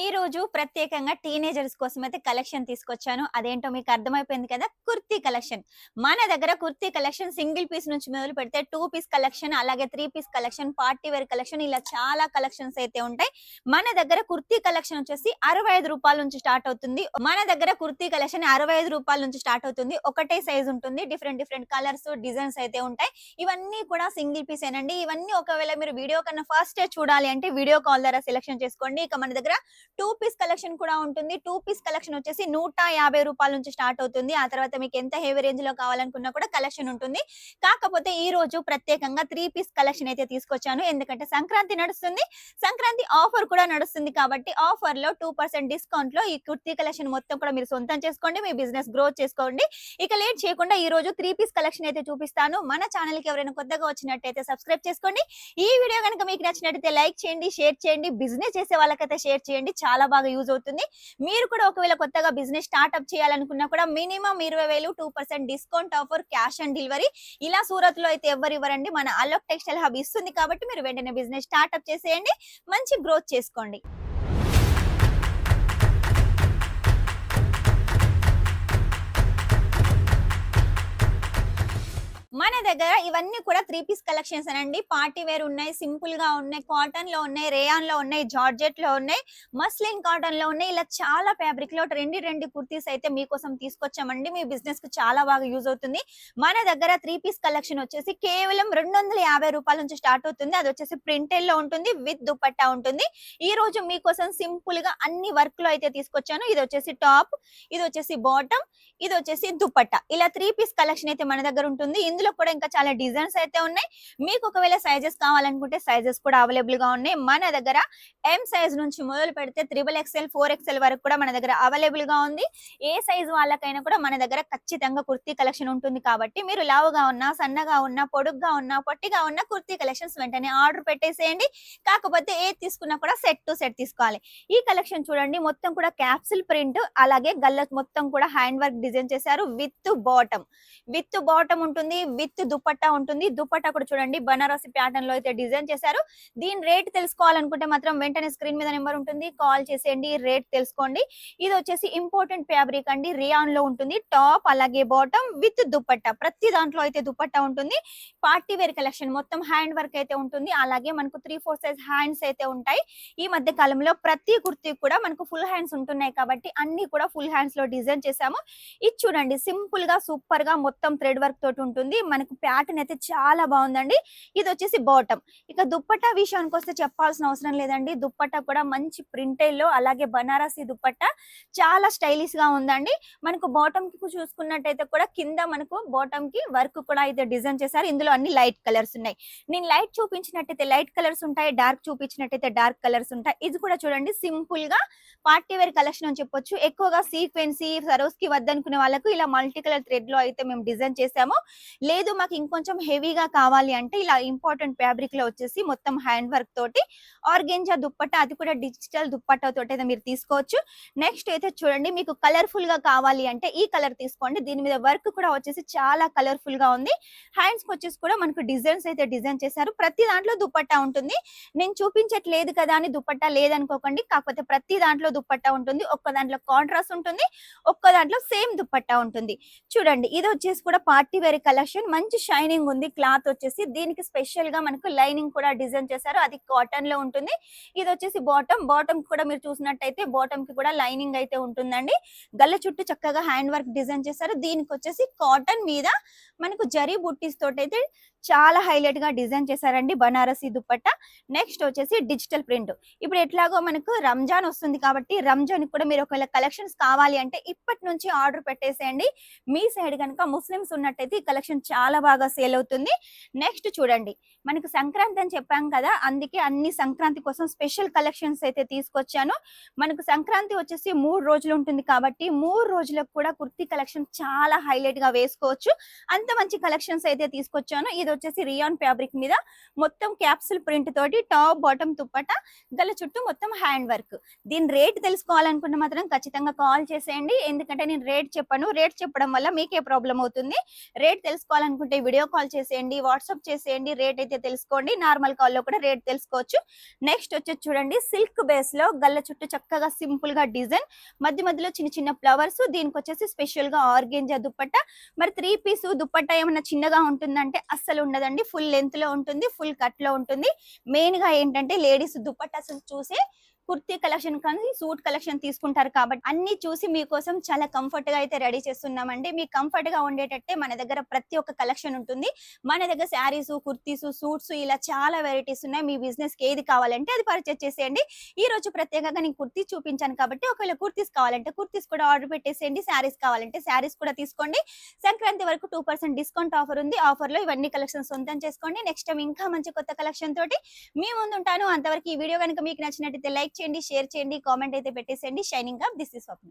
ఈ రోజు ప్రత్యేకంగా టీనేజర్స్ కోసం అయితే కలెక్షన్ తీసుకొచ్చాను. అదేంటో మీకు అర్థమైపోయింది కదా? కుర్తీ కలెక్షన్ మన దగ్గర కుర్తీ కలెక్షన్ సింగిల్ పీస్ నుంచి మొదలు పెడితే టూ పీస్ కలెక్షన్ అలాగే three piece collection party wear collection ఇలా చాలా కలెక్షన్స్ అయితే ఉంటాయి. మన దగ్గర కుర్తీ కలెక్షన్ వచ్చేసి అరవై ఐదు రూపాయల నుంచి స్టార్ట్ అవుతుంది. మన దగ్గర కుర్తీ కలెక్షన్ అరవై ఐదు రూపాయల నుంచి స్టార్ట్ అవుతుంది. ఒకటే సైజ్ ఉంటుంది. డిఫరెంట్ డిఫరెంట్ కలర్స్ డిజైన్స్ అయితే ఉంటాయి. ఇవన్నీ కూడా సింగిల్ పీస్ ఏనండి. ఇవన్నీ ఒకవేళ మీరు వీడియో కన్నా ఫస్ట్ చూడాలి అంటే వీడియో కాల్ ద్వారా సెలెక్షన్ చేసుకోండి. ఇక మన దగ్గర టూ పీస్ కలెక్షన్ కూడా ఉంటుంది. టూ పీస్ కలెక్షన్ వచ్చేసి నూట యాభై రూపాయల నుంచి స్టార్ట్ అవుతుంది. ఆ తర్వాత మీకు ఎంత హెవీ రేంజ్లో కావాలనుకున్నా కూడా కలెక్షన్ ఉంటుంది. కాకపోతే ఈ రోజు ప్రత్యేకంగా త్రీ పీస్ కలెక్షన్ అయితే తీసుకొచ్చాను. ఎందుకంటే సంక్రాంతి నడుస్తుంది. సంక్రాంతి ఆఫర్ కూడా నడుస్తుంది కాబట్టి ఆఫర్లో టూ పర్సెంట్ డిస్కౌంట్లో ఈ కుర్తీ కలెక్షన్ మొత్తం కూడా మీరు సొంతం చేసుకోండి. మీ బిజినెస్ గ్రోత్ చేసుకోండి. ఇక లేట్ చేయకుండా ఈ రోజు త్రీ పీస్ కలెక్షన్ అయితే చూపిస్తాను. మన ఛానల్కి ఎవరైనా కొత్తగా వచ్చినట్టయితే సబ్స్క్రైబ్ చేసుకోండి. ఈ వీడియో కనుక మీకు నచ్చినట్టయితే లైక్ చేయండి షేర్ చేయండి. బిజినెస్ చేసే వాళ్ళకైతే షేర్ చేయండి. చాలా బాగా యూజ్ అవుతుంది. మీరు కూడా ఒకవేళ కొత్తగా బిజినెస్ స్టార్ట్అప్ చేయాలనుకున్నా కూడా మినిమం ఇరవై వేలు two percent discount offer cash on delivery ఇలా సూరత్లో అయితే ఎవరు ఇవ్వరండి. మన అలోక్ టెక్స్టైల్ హబ్ ఇస్తుంది కాబట్టి మీరు వెంటనే బిజినెస్ స్టార్ట్అప్ చేసేయండి. మంచి గ్రోత్ చేసుకోండి. దగ్గర ఇవన్నీ కూడా త్రీ పీస్ కలెక్షన్స్ అండి పార్టీ వేర్ ఉన్నాయి సింపుల్గా ఉన్నాయి కాటన్లో ఉన్నాయి రేయాన్లో ఉన్నాయి జార్జెట్లో ఉన్నాయి మస్లిన్ కాటన్లో ఉన్నాయి. ఇలా చాలా ఫ్యాబ్రిక్లో రెండు రెండు కుర్తీస్ అయితే మీకోసం తీసుకొచ్చామండి. మీ బిజినెస్కు చాలా బాగా యూజ్ అవుతుంది. మన దగ్గర త్రీ పీస్ కలెక్షన్ వచ్చేసి కేవలం రెండు వందల యాభై రూపాయల నుంచి స్టార్ట్ అవుతుంది. అది వచ్చేసి ప్రింటెడ్లో ఉంటుంది విత్ దుపట్టా ఉంటుంది. ఈ రోజు మీకోసం సింపుల్గా అన్ని వర్క్లో అయితే తీసుకొచ్చాను. ఇది వచ్చేసి టాప్ ఇది వచ్చేసి బాటమ్ ఇది వచ్చేసి దుపట్టా ఇలా త్రీ పీస్ కలెక్షన్ అయితే మన దగ్గర ఉంటుంది. ఇందులో కూడా ఇంకా చాలా డిజైన్స్ అయితే ఉన్నాయి. మీకు ఒకవేళ సైజెస్ కావాలనుకుంటే సైజెస్ కూడా అవైలబుల్గా ఉన్నాయి. మన దగ్గర ఎం సైజ్ నుంచి మొదలు పెడితే త్రిబుల్ ఎక్స్ఎల్ ఫోర్ ఎక్స్ఎల్ వరకు కూడా మన దగ్గర అవైలబుల్గా ఉంది. ఏ సైజ్ వాళ్ళకైనా కూడా మన దగ్గర ఖచ్చితంగా కుర్తీ కలెక్షన్ ఉంటుంది కాబట్టి మీరు లావుగా ఉన్నా సన్నగా ఉన్నా పొడుగ్గా ఉన్నా పొట్టిగా ఉన్న కుర్తీ కలెక్షన్స్ వెంటనే ఆర్డర్ పెట్టేసేయండి. కాకపోతే ఏది తీసుకున్నా కూడా సెట్ టు సెట్ తీసుకోవాలి. ఈ కలెక్షన్ చూడండి మొత్తం కూడా క్యాప్సిల్ ప్రింట్ అలాగే గల్ల మొత్తం కూడా హ్యాండ్ వర్క్ డిజైన్ చేశారు. విత్ బాటమ్ విత్ బాటమ్ ఉంటుంది. విత్ దుపట్టా ఉంటుంది. దుపట్టా కూడా చూడండి. బనారసి ప్యాటర్న్లో అయితే డిజైన్ చేశారు. దీని రేట్ తెలుసుకోవాలనుకుంటే మాత్రం వెంటనే స్క్రీన్ మీద నెంబర్ ఉంటుంది. కాల్ చేసేయండి. రేట్ తెలుసుకోండి. ఇది వచ్చేసి ఇంపార్టెంట్ ఫ్యాబ్రిక్ అండి. రియాన్లో ఉంటుంది. టాప్ అలాగే బాటమ్ విత్ దుపట్టా. ప్రతి దాంట్లో అయితే దుపట్టా ఉంటుంది. పార్టీ వేర్ కలెక్షన్ మొత్తం హ్యాండ్ వర్క్ అయితే ఉంటుంది. అలాగే మనకు త్రీ ఫోర్ సైజ్ హ్యాండ్స్ అయితే ఉంటాయి. ఈ మధ్య కాలంలో ప్రతి కుర్తీ కూడా మనకు ఫుల్ హ్యాండ్స్ ఉంటున్నాయి కాబట్టి అన్ని కూడా ఫుల్ హ్యాండ్స్లో డిజైన్ చేసాము ఇది చూడండి. సింపుల్గా సూపర్గా మొత్తం థ్రెడ్ వర్క్ తోటి ఉంటుంది. మనకు ప్యాటర్న్ అయితే చాలా బాగుందండి. ఇది వచ్చేసి బాటమ్. ఇక దుప్పట్టా విషయానికి వస్తే చెప్పాల్సిన అవసరం లేదండి. దుప్పట్టా కూడా మంచి ప్రింటెడ్లో అలాగే బనారసి దుప్పట్టా చాలా స్టైలిష్గా ఉందండి. మనకు బాటమ్కి చూసుకున్నట్టయితే కూడా కింద మనకు బాటమ్కి వర్క్ కూడా అయితే డిజైన్ చేశారు. ఇందులో అన్ని లైట్ కలర్స్ ఉన్నాయి. నేను లైట్ చూపించినట్టయితే లైట్ కలర్స్ ఉంటాయి డార్క్ చూపించినట్టయితే డార్క్ కలర్స్ ఉంటాయి. ఇది కూడా చూడండి సింపుల్గా పార్టీ వేర్ కలెక్షన్ అని చెప్పొచ్చు. ఎక్కువగా సీక్వెన్సీ సరోస్కి వద్దనుకునే వాళ్ళకు ఇలా మల్టీ కలర్ థ్రెడ్లో అయితే మేము డిజైన్ చేసాము లేదు మాకు ఇంకొంచెం హెవీగా కావాలి అంటే ఇలా ఇంపార్టెంట్ ఫ్యాబ్రిక్లో వచ్చేసి మొత్తం హ్యాండ్ వర్క్ తోటి ఆర్గెంజా దుప్పట్ట అది కూడా డిజిటల్ దుప్పట్ట తోటి అయితే మీరు తీసుకోవచ్చు. నెక్స్ట్ అయితే చూడండి మీకు కలర్ఫుల్గా కావాలి అంటే ఈ కలర్ తీసుకోండి. దీని మీద వర్క్ కూడా వచ్చేసి చాలా కలర్ఫుల్గా ఉంది. హ్యాండ్స్ వచ్చేసి కూడా మనకు డిజైన్స్ అయితే డిజైన్ చేశారు. ప్రతి దాంట్లో దుప్పట్టా ఉంటుంది. నేను చూపించట్లేదు కదా అని దుప్పట్టా లేదనుకోకండి. కాకపోతే ప్రతి దాంట్లో దుప్పట్టా ఉంటుంది. ఒక్క దాంట్లో కాంట్రాస్ట్ ఉంటుంది. ఒక్క దాంట్లో సేమ్ దుప్పట్టా ఉంటుంది. చూడండి ఇది వచ్చేసి కూడా పార్టీ వేర్ కలెక్షన్ మంచి షైనింగ్ ఉంది క్లాత్ వచ్చేసి. దీనికి స్పెషల్గా మనకు లైనింగ్ కూడా డిజైన్ చేశారు. అది కాటన్లో ఉంటుంది. ఇది వచ్చేసి బాటమ్ బాటమ్ కూడా మీరు చూసినట్టయితే బాటమ్కి కూడా లైనింగ్ అయితే ఉంటుందండి. గల్ల చుట్టూ చక్కగా హ్యాండ్ వర్క్ డిజైన్ చేశారు. దీనికి వచ్చేసి కాటన్ మీద మనకు జరీ బుట్టీస్ తోటి అయితే చాలా హైలైట్గా డిజైన్ చేశారండి బనారసి దుప్పట్ట. నెక్స్ట్ వచ్చేసి డిజిటల్ ప్రింట్. ఇప్పుడు ఎట్లాగో మనకు రంజాన్ వస్తుంది కాబట్టి రంజాన్ కూడా మీరు ఒకవేళ కలెక్షన్స్ కావాలి అంటే ఇప్పటి నుంచి ఆర్డర్ పెట్టేసేయండి. మీ సైడ్ కనుక ముస్లిమ్స్ ఉన్నట్టయితే ఈ కలెక్షన్ చాలా బాగా సేల్ అవుతుంది. నెక్స్ట్ చూడండి. మనకు సంక్రాంతి అని చెప్పాం కదా అందుకే అన్ని సంక్రాంతి కోసం స్పెషల్ కలెక్షన్స్ అయితే తీసుకొచ్చాను. మనకు సంక్రాంతి వచ్చేసి మూడు రోజులు ఉంటుంది కాబట్టి మూడు రోజులకు కూడా కుర్తీ కలెక్షన్ చాలా హైలైట్గా వేసుకోవచ్చు. అంత మంచి కలెక్షన్స్ అయితే తీసుకొచ్చాను. ఇది వచ్చేసి రియాన్ ఫ్యాబ్రిక్ మీద మొత్తం క్యాప్సుల్ ప్రింట్ తోటి టాప్ బాటమ్ దుప్పట గల చుట్టూ మొత్తం హ్యాండ్ వర్క్ దీని రేట్ తెలుసుకోవాలనుకుంటే మాత్రం ఖచ్చితంగా కాల్ చేసేయండి. ఎందుకంటే నేను రేట్ చెప్పాను. రేట్ చెప్పడం వల్ల మీకే ప్రాబ్లం అవుతుంది. రేట్ తెలుసుకోవాలనుకుంటే వీడియో కాల్ చేసేయండి వాట్సాప్ చేసేయండి రేట్ అయితే తెలుసుకోండి. నార్మల్ కాల్లో కూడా రేట్ తెలుసుకోవచ్చు. నెక్స్ట్ వచ్చేసి చూడండి సిల్క్ బేస్లో గల్ల చుట్టూ చక్కగా సింపుల్గా డిజైన్ మధ్య మధ్యలో చిన్న చిన్న ఫ్లవర్స్ దీనికి వచ్చేసి స్పెషల్గా ఆర్గెంజా దుప్పట్ట మరి త్రీ పీస్ దుప్పట్ట ఏమైనా చిన్నగా ఉంటుందంటే అస్సలు ఉండదండి. ఫుల్ లెంత్లో ఉంటుంది ఫుల్ కట్లో ఉంటుంది. మెయిన్గా ఏంటంటే లేడీస్ దుప్పట్ట అసలు చూసి కుర్తీ కలెక్షన్ కానీ సూట్ కలెక్షన్ తీసుకుంటారు కాబట్టి అన్ని చూసి మీకోసం చాలా కంఫర్ట్గా అయితే రెడీ చేస్తున్నామండి. మీ కంఫర్ట్గా ఉండేటట్టే మన దగ్గర ప్రతి ఒక్క కలెక్షన్ ఉంటుంది. మన దగ్గర శారీస్ కుర్తీస్ సూట్స్ ఇలా చాలా వెరైటీస్ ఉన్నాయి. మీ బిజినెస్కి ఏది కావాలంటే అది పర్చేస్ చేసేయండి. ఈ రోజు ప్రత్యేకంగా నేను కుర్తీ చూపించాను కాబట్టి ఒకవేళ కుర్తీస్ కావాలంటే కుర్తీస్ కూడా ఆర్డర్ పెట్టేసేయండి. శారీస్ కావాలంటే శారీస్ కూడా తీసుకోండి. సంక్రాంతి వరకు టూ పర్సెంట్ డిస్కౌంట్ ఆఫర్ ఉంది. ఆఫర్లో ఇవన్నీ కలెక్షన్ సొంతం చేసుకోండి. నెక్స్ట్ టైం ఇంకా మంచి కొత్త కలెక్షన్ తోటి మీ ముందు ఉంటాను అంతవరకు ఈ వీడియో కనుక మీకు నచ్చినట్టయితే లైక్ చేయండి షేర్ చేయండి కామెంట్ అయితే పెట్టేసేయండి. Shining up this is Swapna